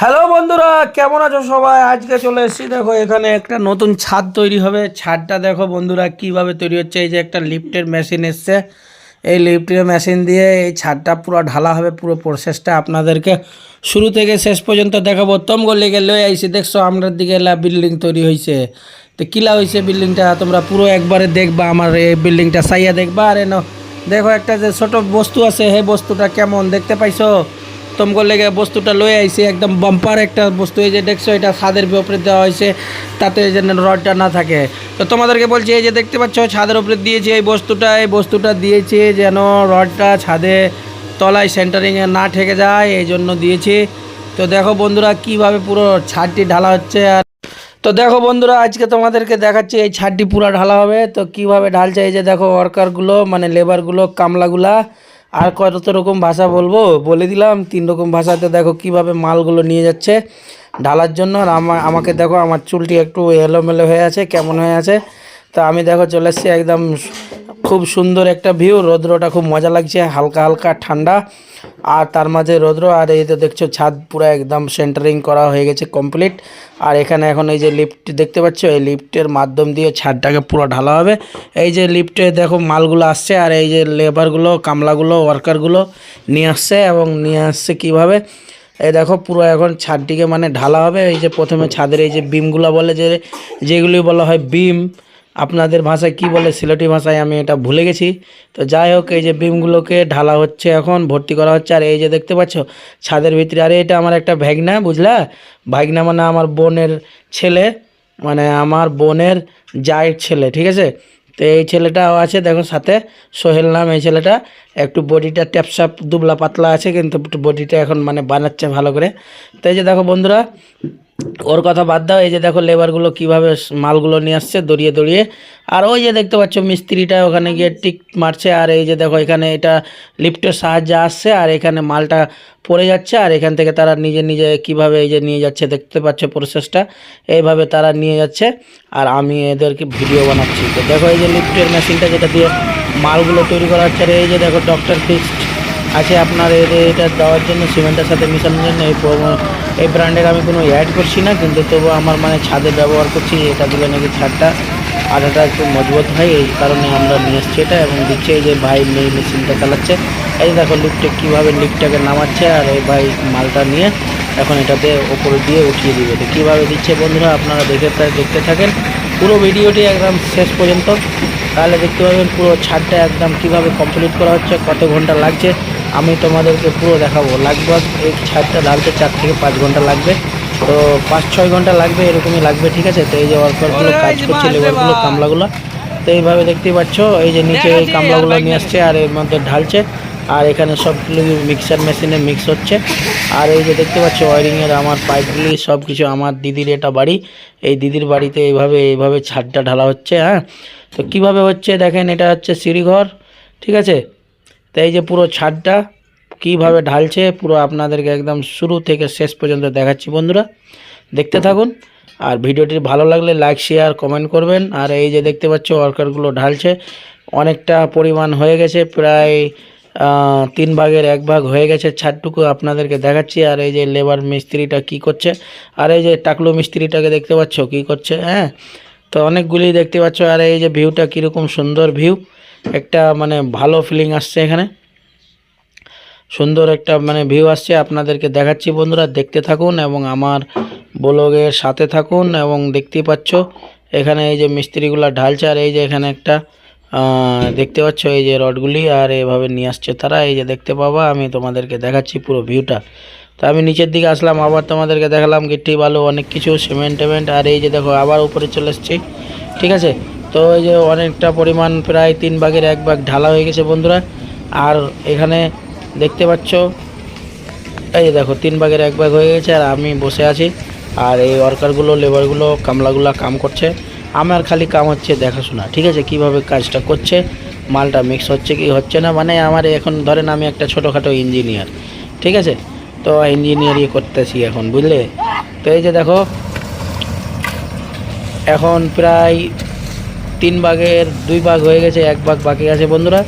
Hello বন্ধুরা, কেমন আছো সবাই? আজকে চলে এসেছি, দেখো, এখানে একটা নতুন ছাদ তৈরি হবে। ছাদটা দেখো বন্ধুরা, কীভাবে তৈরি হচ্ছে? এই যে একটা লিফটের মেশিন এসছে। এই লিফটের মেশিন দিয়ে এই ছাদটা পুরো ঢালা হবে, পুরো প্রসেসটা আপনাদেরকে শুরু থেকে শেষ পর্যন্ত দেখাবো। তম গলি গেলে আইসি, দেখছ, আমরার দিকে এলা বিল্ডিং তৈরি হয়েছে তো কিলা হয়েছে বিল্ডিংটা, তোমরা পুরো একবারে দেখবা, আমার এই বিল্ডিংটা সাইয়া দেখবা। আর এনো, দেখো একটা যে ছোট বস্তু আছে, সেই বস্তুটা কেমন, দেখতে পাইছো? তোমগো লেগে বস্তুটা লয়ে আইছে, একদম বাম্পার একটা বস্তু, এই যে দেখছ, এটা ছাদের উপরে দেওয়া হয়েছে, তাতে যেন রডটা না থাকে। তো তোমাদেরকে বলছি, এই যে দেখতে পাচ্ছ, ছাদের উপরে দিয়েছি এই বস্তুটা এই বস্তুটা দিয়েছি যেন রডটা ছাদে তলায় সেন্টারিংয়ে না ঠেকে যায়, এই জন্য দিয়েছি। তো দেখো বন্ধুরা, কীভাবে পুরো ছাদটি ঢালা হচ্ছে আর তো দেখো বন্ধুরা, আজকে তোমাদেরকে দেখাচ্ছি, এই ছাদটি পুরো ঢালা হবে। তো কীভাবে ঢালছে, এই যে দেখো ওয়ার্কারগুলো মানে লেবারগুলো কামলাগুলা। আর কত রকম ভাষা বলব? বলে দিলাম, তিন রকম ভাষাতে দেখো কীভাবে মালগুলো নিয়ে যাচ্ছে। ঢালার জন্য আর আমা- আমাকে দেখো, আমার চুলটি একটু এলোমেলো হয়ে আছে, কেমন হয়ে আছে। তা আমি দেখো চলে এসেছি একদম খুব সুন্দর একটা ভিউ রৌদ্রটা খুব মজা লাগছে, হালকা হালকা ঠান্ডা। আর তার মাঝে রৌদ্র, আর এই তো দেখছ ছাদ পুরো একদম সেন্টারিং করা হয়ে গেছে কমপ্লিট আর এখানে এখন এই যে লিফট দেখতে পাচ্ছ, এই লিফটের মাধ্যম দিয়ে ছাদটাকে পুরো ঢালা হবে। এই যে লিফটে দেখো মালগুলো আসছে, আর এই যে লেবারগুলো কামলাগুলো ওয়ার্কারগুলো নিয়ে আসছে এবং নিয়ে আসছে কীভাবে? এই দেখো পুরো এখন ছাদটিকে মানে ঢালা হবে। এই যে প্রথমে ছাদের এই যে বিমগুলো বলে যে, যেগুলি বলা হয় বিম আপনাদের ভাষায় কি বলে সিলেটি ভাষায় আমি এটা ভুলে গেছি। তো যাই হোক, এই যে বিমগুলোকে ঢালা হচ্ছে এখন, ভর্তি করা হচ্ছে। আর এই যে দেখতে পাচ্ছ, ছাদের ভিতরে, আরে এটা আমার একটা ভ্যাগনা বুঝলা? ভাগনা মানে আমার বোনের ছেলে মানে আমার বোনের জায়ের ছেলে, ঠিক আছে? তো এই ছেলেটাও আছে, দেখো সাথে, সোহেল নাম এই ছেলেটা। একটু বডিটা ট্যাপসাপ, দুবলা পাতলা আছে, কিন্তু বডিটা এখন মানে বানাচ্ছে ভালো করে। তো এই যে দেখো বন্ধুরা ওর কথা বাদ দাও এই যে দেখো লেবারগুলো কীভাবে মালগুলো নিয়ে আসছে দড়িয়ে দড়িয়ে। আর ওই যে দেখতে পাচ্ছ মিস্ত্রিটা ওখানে গিয়ে টিক মারছে আর এই যে দেখো এখানে এটা লিফটের সাহায্যে আসছে আর এখানে মালটা পড়ে যাচ্ছে আর এখান থেকে তারা নিজে নিজে কীভাবে এই যে নিয়ে যাচ্ছে দেখতে পাচ্ছ প্রসেসটা এইভাবে তারা নিয়ে যাচ্ছে। আর আমি এদেরকে ভিডিও বানাচ্ছি। তো দেখো এই যে লিফটের মেশিনটা যেটা দিয়ে মালগুলো তৈরি করা হচ্ছে আর এই যে দেখো ডক্টর ফিক্সড আছে আপনার এটা দেওয়ার জন্য, সিমেন্টের সাথে মিশানোর জন্য, এই এই ব্র্যান্ডের আমি কোনো অ্যাড করছি না, কিন্তু তবু আমার মানে ছাদে ব্যবহার করছি, এটা দিলে নাকি ছাদটা আঠাটা একটু মজবুত হয়, এই কারণে আমরা নিয়ে এসছি এটা এবং দিচ্ছে এই যে ভাই মেয়ে মেশিনটা চালাচ্ছে। এই দেখো লিফটে কীভাবে লিফটটাকে নামাচ্ছে, আর এই ভাই মালটা নিয়ে এখন এটাতে ওপরে দিয়ে উঠিয়ে দিবে। তো কীভাবে দিচ্ছে বন্ধুরা, আপনারা দেখে দেখতে থাকেন। পুরো ভিডিওটি একদম শেষ পর্যন্ত। তাহলে দেখতে পাবেন পুরো ছাদটা একদম কীভাবে কমপ্লিট করা হচ্ছে, কত ঘণ্টা লাগছে আমি তোমাদেরকে পুরো দেখাবো। লাগবে এই ছাদটা ঢালতে চার থেকে পাঁচ ঘণ্টা লাগবে। তো পাঁচ ছয় ঘণ্টা লাগবে এরকমই লাগবে ঠিক আছে? তো এই যে ওয়ার্কারগুলো কাজ করছে লেবারগুলো কামলাগুলো। তো এইভাবে দেখতেই পাচ্ছ এই যে নিচে এই কামলাগুলো নিয়ে আসছে আর এর মধ্যে ঢালছে। আর এখানে সবগুলো মিক্সার মেশিনে মিক্স হচ্ছে। আর এই যে দেখতে পাচ্ছ ওয়ারিংয়ের আমার পাইপগুলি সব কিছু আমার দিদির এটা বাড়ি। এই দিদির বাড়িতে এইভাবে এইভাবে ছাদটা ঢালা হচ্ছে হ্যাঁ? তো কীভাবে হচ্ছে দেখেন এটা হচ্ছে সিঁড়িঘর ঠিক আছে? তো এই যে পুরো ছাদটা কীভাবে ঢালছে, পুরো আপনাদেরকে একদম শুরু থেকে শেষ পর্যন্ত দেখাচ্ছি বন্ধুরা। দেখতে থাকুন। আর ভিডিওটি ভালো লাগলে লাইক শেয়ার কমেন্ট করবেন। আর এই যে দেখতে পাচ্ছ ওয়ার্কারগুলো ঢালছে। অনেকটা পরিমাণ হয়ে গেছে, প্রায় তিন ভাগের এক ভাগ হয়ে গেছে ছাদটুকু আপনাদেরকে দেখাচ্ছি। আর এই যে লেবার মিস্ত্রিটা কি করছে, আর এই যে টাকলু মিস্ত্রিটাকে দেখতে পাচ্ছ কি করছে হ্যাঁ? তো অনেকগুলি দেখতে পাচ্ছ। আর এই যে ভিউটা কীরকম সুন্দর ভিউ একটা মানে ভালো ফিলিং আসছে এখানে। সুন্দর একটা মানে ভিউ আসছে। আপনাদেরকে দেখাচ্ছি বন্ধুরা, দেখতে থাকুন এবং আমার ব্লগের সাথে থাকুন এবং দেখতেই পাচ্ছ, এখানে এই যে মিস্ত্রিগুলো ঢালছে আর এই যে এখানে একটা দেখতে পাচ্ছ এই যে রডগুলি আর এভাবে নিয়ে আসছে তারা। এই যে দেখতে পাবা, আমি তোমাদেরকে দেখাচ্ছি পুরো ভিউটা তো আমি নিচের দিকে আসলাম, আবার তোমাদেরকে দেখালাম গিট্টি বালু, অনেক কিছু সিমেন্ট টেমেন্ট আর এই যে দেখো আবার উপরে চলে এসেছি, ঠিক আছে? তো এই যে অনেকটা পরিমাণ প্রায় তিন ভাগের এক ভাগ ঢালা হয়ে গেছে বন্ধুরা। আর এখানে দেখতে পাচ্ছ, এই যে দেখো, তিন ভাগের এক ভাগ হয়ে গেছে আর আমি বসে আছি। আর এই ওয়ার্কারগুলো লেবারগুলো কামলাগুলো কাম করছে। আমার খালি কাম হচ্ছে দেখাশোনা, ঠিক আছে? কীভাবে কাজটা করছে, মালটা মিক্স হচ্ছে কি হচ্ছে না? মানে আমার এখন, ধরেন আমি একটা ছোটোখাটো ইঞ্জিনিয়ার ঠিক আছে? তো ইঞ্জিনিয়ারই করতেছি এখন, বুঝলে? তো এই যে দেখো, এখন প্রায় তিন ভাগের দুই ভাগ হয়ে গেছে, এক ভাগ বাকি আছে বন্ধুরা।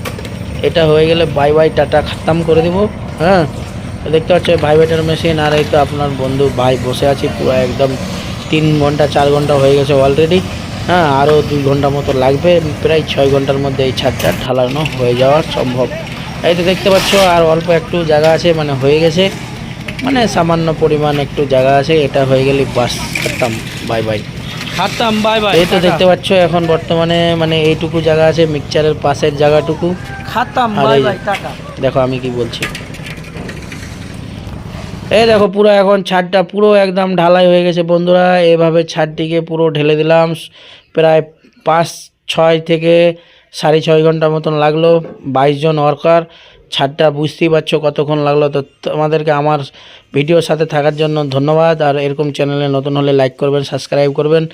এটা হয়ে গেলে বাই বাই টাটা, খাতাম করে দেবো। হ্যাঁ? দেখতে পাচ্ছ ভাইবেটার মেশিন আর এই তো আপনার বন্ধু ভাই বসে আছি, পুরো একদম তিন ঘণ্টা, চার ঘণ্টা হয়ে গেছে অলরেডি হ্যাঁ আরও দুই ঘণ্টা মতো লাগবে, প্রায় ছয় ঘণ্টার মধ্যে এই ছাদটা ঢালানো হয়ে যাওয়া সম্ভব। এই তো দেখতে পাচ্ছ, আর অল্প একটু জায়গা আছে মানে হয়ে গেছে। মানে সামান্য পরিমাণ একটু জায়গা আছে, এটা হয়ে গেলে বাস, খতম বাই বাই খাতাম বাই বাই এই তো দেখতে পাচ্ছ এখন বর্তমানে মানে এইটুকু জায়গা আছে মিক্সচারের পাশের জায়গাটুকু। খাতাম বাই বাই টাটা। দেখো আমি কি বলছি। এই দেখো পুরো এখন ছাদটা পুরো একদম ঢালাই হয়ে গেছে বন্ধুরা। এভাবে ছাদটিকে পুরো ঢেলে দিলাম প্রায় পাঁচ ছয় থেকে সাড়ে ছয় ঘণ্টা মতন লাগল, বাইশ জন ওয়ার্কার ছাড়টা বুঝতেই পারছ কতক্ষণ লাগল। তো তোমাদেরকে আমার ভিডিওর সাথে থাকার জন্য ধন্যবাদ, আর এরকম চ্যানেলে নতুন হলে লাইক করবেন সাবস্ক্রাইব করবেন।